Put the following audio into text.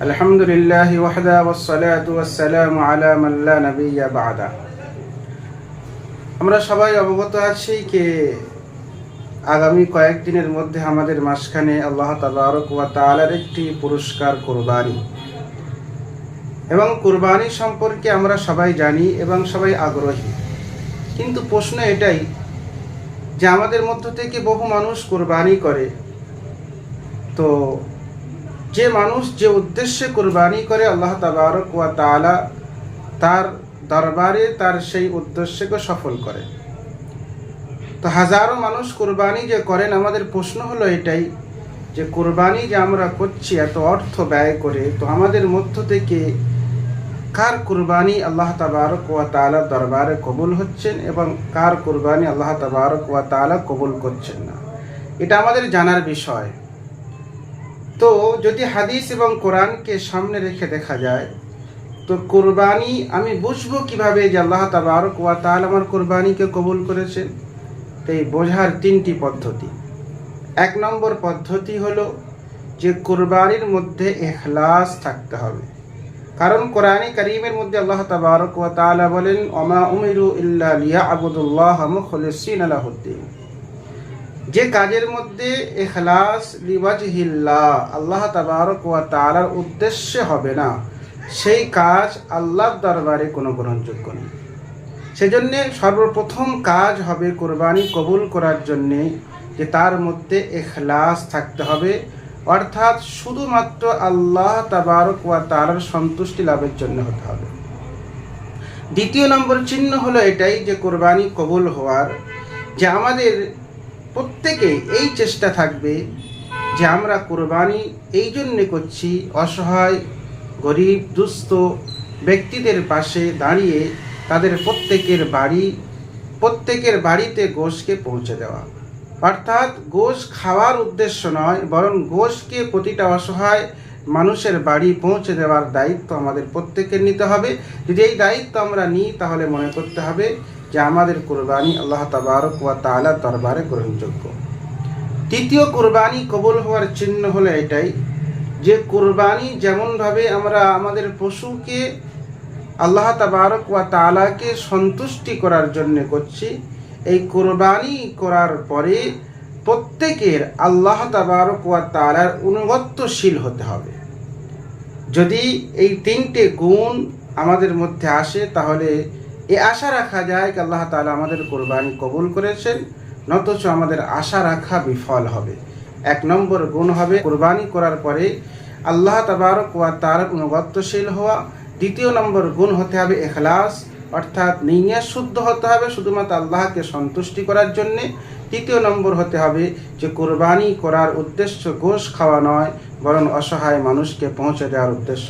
الحمد لله وحده والصلاة والسلام على من لا نبي بعده আমরা সবাই অবগত আছি যে আগামী কয়েকদিনের মধ্যে আমাদের মাঝখানে আল্লাহ তাবারক ওয়া তাআলার একটি পুরস্কার কোরবানি এবং কোরবানি সম্পর্কে আমরা সবাই জানি এবং সবাই আগ্রহী কিন্তু প্রশ্ন এটাই যে আমাদের মধ্য থেকে বহু মানুষ কোরবানি করে তো যে মানুষ যে উদ্দেশ্যে কোরবানি করে আল্লাহ তাবারক ওয়া তাআলা তার দরবারে তার সেই উদ্দেশ্যকে সফল করে। তো হাজারো মানুষ কোরবানি যে করেন, আমাদের প্রশ্ন হলো এটাই যে কোরবানি যে আমরা করছি, এত অর্থ ব্যয় করে, তো আমাদের মধ্য থেকে কার কোরবানি আল্লাহ তাবারক ওয়া তাআলার দরবারে কবুল হচ্ছেন এবং কার কোরবানি আল্লাহ তাবারক ওয়া তাআলা কবুল করছেন না? এটা আমাদের জানার বিষয়। তো যদি হাদিস এবং কোরআনকে সামনে রেখে দেখা যায়, তো কোরবানি আমি বুঝব কীভাবে যে আল্লাহ তাবারক ওয়া তাআলা আমার কোরবানিকে কবুল করেছেন। তো এই বোঝার তিনটি পদ্ধতি। এক নম্বর পদ্ধতি হলো যে কোরবানির মধ্যে এখলাস থাকতে হবে। কারণ কোরআনে করিমের মধ্যে আল্লাহ তাবারক ওয়া তাআলা বলেন অমা উমিরু ইল্লা লিয়াবুদুল্লাহ মুখলিসিন লাহুদ্দিন। যে কাজের মধ্যে এখলাস লিওয়াজহিল্লাহ, আল্লাহ তাবারক ওয়া তাআলার উদ্দেশ্যে হবে না, সেই কাজ আল্লাহর দরবারে কোনো গ্রহণযোগ্য নেই। সেজন্য সর্বপ্রথম কাজ হবে কোরবানি কবুল করার জন্যে যে তার মধ্যে এখলাস থাকতে হবে, অর্থাৎ শুধুমাত্র আল্লাহ তাবারক ওয়া তাআলার সন্তুষ্টি লাভের জন্য হতে হবে। দ্বিতীয় নম্বর চিহ্ন হলো এটাই যে কোরবানি কবুল হওয়ার, যে আমাদের প্রত্যেকে এই চেষ্টা থাকবে যে আমরা কোরবানি এই জন্যে করছি অসহায়, গরিব, দুস্থ ব্যক্তিদের পাশে দাঁড়িয়ে তাদের প্রত্যেকের বাড়ি, প্রত্যেকের বাড়িতে গোশকে পৌঁছে দেওয়া। অর্থাৎ গোশ খাওয়ার উদ্দেশ্য নয়, বরং গোশকে প্রতিটা অসহায় মানুষের বাড়ি পৌঁছে দেওয়ার দায়িত্ব আমাদের প্রত্যেকের নিতে হবে। যদি এই দায়িত্ব আমরা নিই, তাহলে মনে করতে হবে যে আমাদের কোরবানি আল্লাহ তাবারক ওয়া তাআলার দরবারে গ্রহণযোগ্য। তৃতীয় কোরবানি কবল হওয়ার চিহ্ন হলো এটাই যে কোরবানি যেমনভাবে আমরা আমাদের পশুকে আল্লাহ তাবারক ওয়া তাআলাকে সন্তুষ্টি করার জন্য করছি, এই কোরবানি করার পরে প্রত্যেকের আল্লাহ তাবারক ওয়া তালার অনুগত্যশীল হতে হবে। যদি এই তিনটে গুণ আমাদের মধ্যে আসে, তাহলে এ আশা রাখা যায় আল্লাহ তালা আমাদের কোরবানি কবুল করেছেন, নতচ আমাদের আশা রাখা বিফল হবে। এক নম্বর গুণ হবে কোরবানি করার পরে আল্লাহ তাবারক ওয়া তার অনুগত্যশীল হওয়া। দ্বিতীয় নম্বর গুণ হতে হবে এখলাস, অর্থাৎ নিয়ে শুদ্ধ হতে হবে শুধুমাত্র আল্লাহকে সন্তুষ্টি করার জন্যে। তৃতীয় নম্বর হতে হবে যে কোরবানি করার উদ্দেশ্য গোশ খাওয়া নয়, বরং অসহায় মানুষকে পৌঁছে দেওয়ার উদ্দেশ্য।